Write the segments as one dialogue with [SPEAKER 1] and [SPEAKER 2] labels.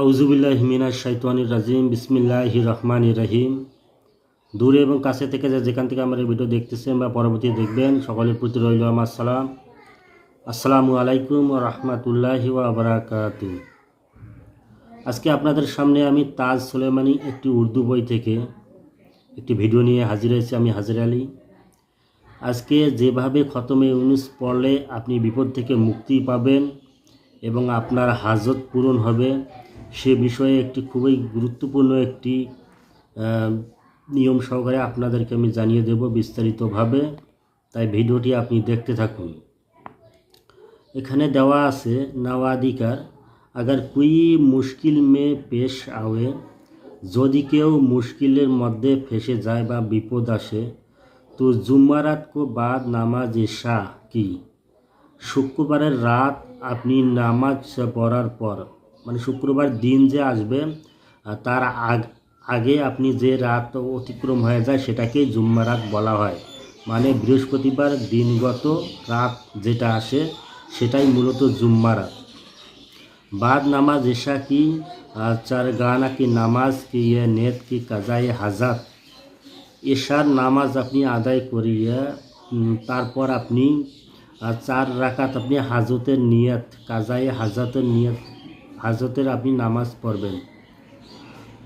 [SPEAKER 1] আউজুবিল্লাহ মিনা শাইতানির রাজিম বিসমিল্লাহ রহমান রহিম। দূরে এবং কাছে থেকে যে যেখান থেকে আমার এই ভিডিও দেখতেছেন বা পরবর্তী দেখবেন, সকলের প্রতি রইল আমার সালাম। আসসালামু আলাইকুম রহমতুল্লাহি বারাকাতু। আজকে আপনাদের সামনে আমি তাজ সুলেমানি একটি উর্দু বই থেকে একটি ভিডিও নিয়ে হাজির হয়েছি আমি হাজির আলী। আজকে যেভাবে খতমে ইউনুস পড়লে আপনি বিপদ থেকে মুক্তি পাবেন এবং আপনার হাজত পূরণ হবে সে বিষয়ে একটি খুবই গুরুত্বপূর্ণ একটি নিয়ম সহকারে আপনাদেরকে আমি জানিয়ে দেব বিস্তারিতভাবে। তাই ভিডিওটি আপনি দেখতে থাকুন। এখানে দেওয়া আছে নাওয়াধিকার আগার কুই মুশকিল মে পেশ আওয়ে, যদি কেউ মুশকিলের মধ্যে ফেসে যায় বা বিপদ আসে, তো জুম্মারাত কো বাদ নামাজ শাহ কি? শুক্রবারের রাত আপনি নামাজ পড়ার পর মানে শুক্রবার দিন যে আসবে তার আগ, আগে আপনি যে রাত অতিক্রম হয়ে যায় সেটাকেই জুম্মা রাত বলা হয়। মানে বৃহস্পতিবার দিনগত রাত যেটা আসে, সেটাই মূলত জুম্মা রাত। বাদ নামাজ এসা কি চার গানা কি নামাজ, কি ইয়ে নেত, কি কাজাই হাজাত, এশার নামাজ আপনি আদায় করিয়ে তারপর আপনি চার রাকাত আপনি হাজতের নিয়ত কাজাই হাজাতের নিয়ত হাজতের আপনি নামাজ পড়বেন।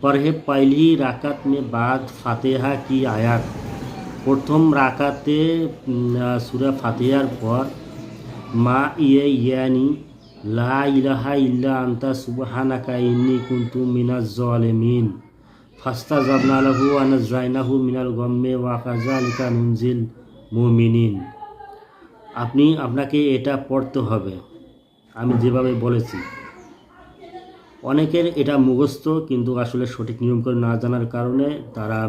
[SPEAKER 1] পরহে পহলি রাকাত মে বাদ ফাতেহা কি আয়াত। প্রথম রাকাতে সুরা ফাতেহার পর, মা ইয়ে ইয়ানি, লা ইলাহা ইল্লা আন্তা সুবহানাকা ইন্নি কুনতু মিনাজ জালিমিন। ফাস্তাজাবনা লাহু ওয়া নাযায়নাহু মিনাল গাম্মি ওয়া কাযালিকা নুনজিল মুমিনিন। আপনি, আপনাকে এটা পড়তে হবে। আমি যেভাবে বলেছি। অনেকের এটা মুখস্থ, কিন্তু আসলে সঠিক নিয়ম করে না জানার কারণে তারা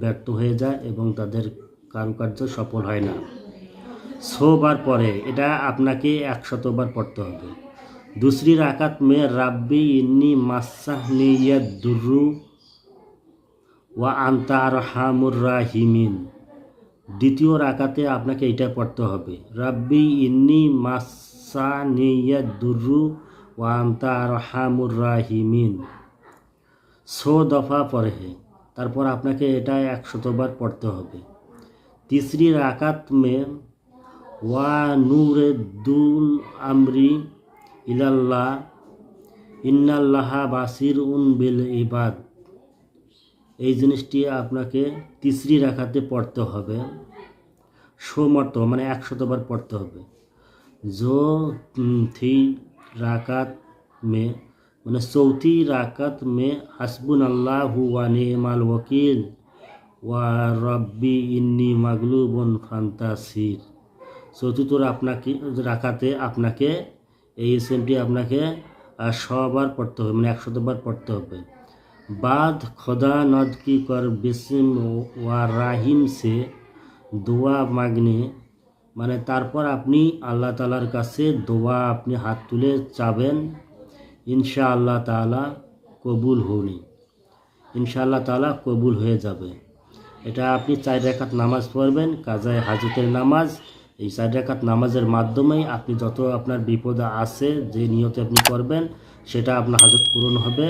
[SPEAKER 1] ব্যর্থ হয়ে যায় এবং তাদের কারুকার্য সফল হয় না। বার পরে এটা আপনাকে একশতবার পড়তে হবে। দুসরি রাকাত মে রাব্বি ইন্নি মাসাহ নিয়াদ দুরু ওয়া আন্তার হামুর রাহিমিন। দ্বিতীয় রাকাতে আপনাকে এটা পড়তে হবে। রাব্বি ইন্নি মাসা নিয়াদ দুরু ওয়ামতা রহামুর রাহিমিন শো দফা পরে তারপর আপনাকে এটা একশতবার পড়তে হবে। তিসরি রাকাত মে ওয়া নুরেদুল আমরি ইলাল্লাহ, ইন্নাল্লাহা বাসির উন বিল ইবাদ এই জিনিসটি আপনাকে তিসরি রাখাতে পড়তে হবে। সমর্থ মানে একশতবার পড়তে হবে। জো থি राकात में মানে চৌথি রাকাত মে হাসবুন আল্লাহ ওয়া নিমাল ওয়াকিল ওয়া রব্বি ইন্নি মাগলুবন ফান্তাসির চতুর্থ আপনাকে রাখাতে আপনাকে এই এসএমটি আপনাকে আহ, সবার পড়তে হবে মানে একশতবার পড়তে হবে বাদ খোদা নদ কি কর বিসিম ওয়া রাহিম সে দোয়া মাগনে মানে তারপর আপনি আল্লাহ তালার কাছে দোয়া আপনি হাত তুলে চাবেন ইনশা আল্লাহ তালা কবুল হনি ইনশা আল্লাহ তালা কবুল হয়ে যাবে। এটা আপনি চার রেখাত নামাজ পড়বেন, কাজায় হাজতের নামাজ। এই চার রেখাত নামাজের মাধ্যমেই আপনি যত আপনার বিপদ আছে, যে নিয়তে আপনি করবেন, সেটা আপনার হাজত পূরণ হবে।